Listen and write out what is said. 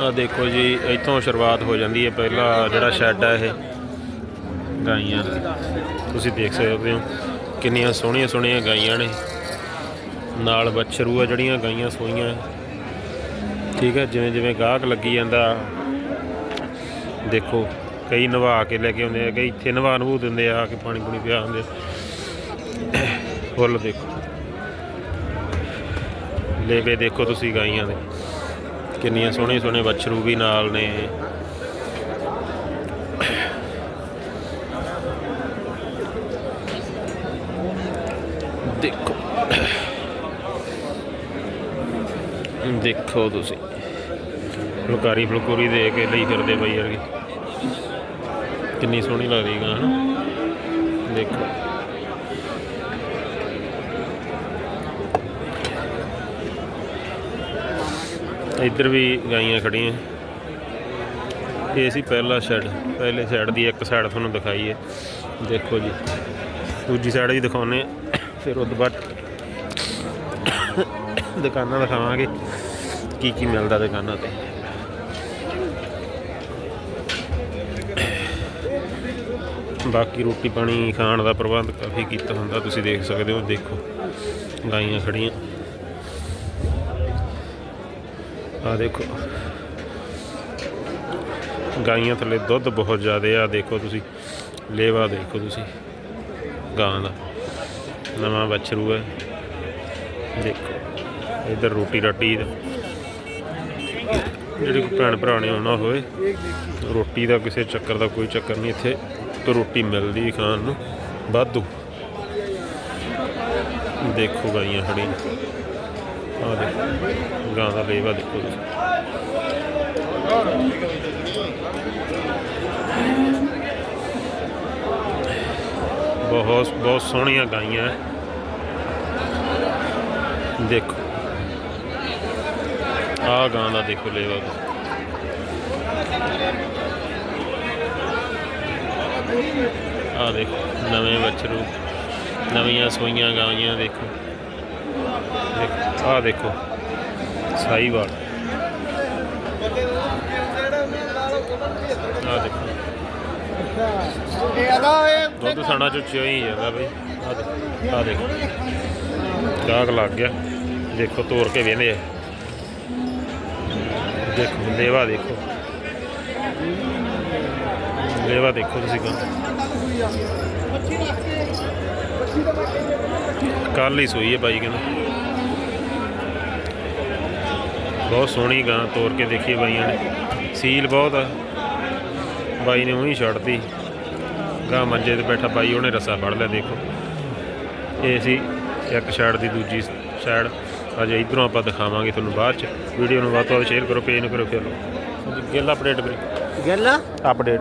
ਆ ਦੇਖੋ ਜੀ, ਇੱਥੋਂ ਸ਼ੁਰੂਆਤ ਹੋ ਜਾਂਦੀ ਹੈ। ਪਹਿਲਾ ਜਿਹੜਾ ਸ਼ੈੱਡ ਹੈ ਇਹ, ਗਾਈਆਂ ਤੁਸੀਂ ਦੇਖ ਸਕਦੇ ਹੋ, ਕਿੰਨੀਆਂ ਸੋਹਣੀਆਂ ਸੋਹਣੀਆਂ ਗਾਈਆਂ ਨੇ। ਨਾਲ ਬੱਛਰੂ ਆ ਜਿਹੜੀਆਂ ਗਾਈਆਂ ਸੋਈਆਂ ਠੀਕ ਹੈ, ਜਿਵੇਂ ਜਿਵੇਂ ਗਾਹਕ ਲੱਗੀ ਜਾਂਦਾ, ਦੇਖੋ, ਕਈ ਨਵਾ ਕੇ ਲੈ ਕੇ ਆਉਂਦੇ ਆ, ਕਈ ਇੱਥੇ ਨਵਾ ਨਵੂ ਦਿੰਦੇ ਆ ਕੇ ਪਾਣੀ ਪੂਣੀ ਪਿਆ ਹੁੰਦੇ ਫੁੱਲ ਦੇਖੋ। ਲੇਵੇ ਦੇਖੋ ਤੁਸੀਂ ਗਾਈਆਂ ਦੇ। ਕਿੰਨੀਆਂ ਸੋਹਣੇ ਸੋਹਣੇ ਬੱਛਰੂ ਵੀ ਨਾਲ ਨੇ। ਦੇਖੋ। ਦੇਖੋ ਤੁਸੀਂ। ਫੁਲਕਾਰੀ ਫੁਲਕੂਰੀ ਦੇ ਕੇ ਲਈ ਫਿਰਦੇ ਬਈ ਯਾਰ ਕਿੰਨੀ ਸੋਹਣੀ ਲੱਗਦੀ ਗਾਂ ਹਨਾ ਦੇਖੋ। ਇੱਧਰ ਵੀ ਗਾਈਆਂ ਖੜੀਆਂ ਇਹ ਸੀ ਪਹਿਲਾ ਸ਼ੈਡ ਪਹਿਲੇ ਸਾਈਡ ਦੀ ਇੱਕ ਸਾਈਡ ਤੁਹਾਨੂੰ ਦਿਖਾਈ ਹੈ ਦੇਖੋ ਜੀ। ਦੂਜੀ ਸਾਈਡ ਵੀ ਦਿਖਾਉਨੇ ਆ ਫਿਰ ਉਸ ਤੋਂ ਬਾਅਦ ਦੁਕਾਨਾਂ ਦਿਖਾਵਾਂਗੇ। ਕੀ ਕੀ ਮਿਲਦਾ ਦੁਕਾਨਾਂ ਤੇ। ਬਾਕੀ ਰੋਟੀ ਪਾਣੀ ਖਾਣ ਦਾ ਪ੍ਰਬੰਧ ਕਾਫੀ ਕੀਤਾ ਹੁੰਦਾ। ਤੁਸੀਂ ਦੇਖ ਸਕਦੇ ਹੋ। ਦੇਖੋ। ਗਾਈਆਂ ਖੜੀਆਂ ਆ ਦੇਖੋ। ਗਾਈਆਂ ਥੱਲੇ ਦੁੱਧ ਬਹੁਤ ਜ਼ਿਆਦਾ ਆ ਦੇਖੋ ਤੁਸੀਂ। ਲੇਵਾ ਦੇਖੋ ਤੁਸੀਂ। ਗਾਂ ਦਾ। ਨਵਾਂ ਬਛਰੂ ਹੈ। ਦੇਖੋ, ਇਧਰ ਰੋਟੀ ਰਾਟੀ ਦਾ ਜਿਹੜੇ ਕੋਈ ਭੈਣ ਭਰਾ ਨੇ ਆਉਣਾ ਹੋਵੇ, ਰੋਟੀ ਦਾ ਕਿਸੇ ਚੱਕਰ ਦਾ ਕੋਈ ਚੱਕਰ ਨਹੀਂ। ਇੱਥੇ ਤੇ ਰੋਟੀ ਮਿਲਦੀ ਖਾਣ ਨੂੰ। ਵਾਧੂ। ਦੇਖੋ ਗਾਈਆਂ ਖੜੀਆਂ ਆ ਦੇਖੋ, ਗਾਂ ਦਾ ਲੇਵਾ ਦੇਖੋ ਬਹੁਤ ਬਹੁਤ ਸੋਹਣੀਆਂ ਗਾਈਆਂ ਦੇਖੋ। ਆ ਗਾਂ ਦਾ ਦੇਖੋ ਲੇਵਾ ਆ ਦੇਖੋ, ਨਵੇਂ ਬੱਚਰੂ ਨਵੀਆਂ ਸੋਈਆਂ ਗਾਈਆਂ ਦੇਖੋ। ਆ ਦੇਖੋ ਸਾਈਵਾਲ ਆ ਦੇਖੋ ਇਹ ਆਦਾ ਇਹ ਦੁੱਧ ਸਾਣਾ ਚ ਹੀ ਜਾਂਦਾ ਬਈ। ਆ ਦੇਖੋ ਆ ਦੇਖੋ। ਗਾਹਕ ਲੱਗ ਗਿਆ। ਦੇਖੋ ਤੋੜ ਕੇ ਵੇਂਦੇ ਆ। ਦੇਖੋ, ਲੇਵਾ ਦੇਖੋ। ਲੇਵਾ ਦੇਖੋ ਤੁਸੀਂ ਗਾਂ ਕੱਲ ਹੀ ਸੋਈ ਹੈ ਬਾਈ ਕਹਿੰਦਾ। ਬਹੁਤ ਸੋਹਣੀ ਗਾਂ ਤੋੜ ਕੇ ਦੇਖੀ ਬਾਈਆਂ ਨੇ। ਸੀਲ ਬਹੁਤ ਆ। ਬਾਈ ਨੇ ਉਹੀ ਛੱਡਤੀ। ਗਾਂ ਮੰਜੇ ਤੇ ਬੈਠਾ ਬਾਈ ਉਹਨੇ ਰੱਸਾ ਫੜ ਲਿਆ ਦੇਖੋ। ਇਹ ਸੀ ਇੱਕ ਸਾਈਡ ਦੀ ਦੂਜੀ ਸਾਈਡ। ਅਜੇ ਇਧਰੋਂ ਆਪਾਂ ਦਿਖਾਵਾਂਗੇ ਤੁਹਾਨੂੰ ਬਾਅਦ ਚ। ਵੀਡੀਓ ਨੂੰ ਵੱਧ ਤੋਂ ਵੱਧ ਸ਼ੇਅਰ ਕਰੋ ਪੇਜ ਨੂੰ ਕਰੋ ਫੋਲੋ ਗਿੱਲ ਅਪਡੇਟ ਵੀਰੇ। ਗੱਲ? ਅਪਡੇਟ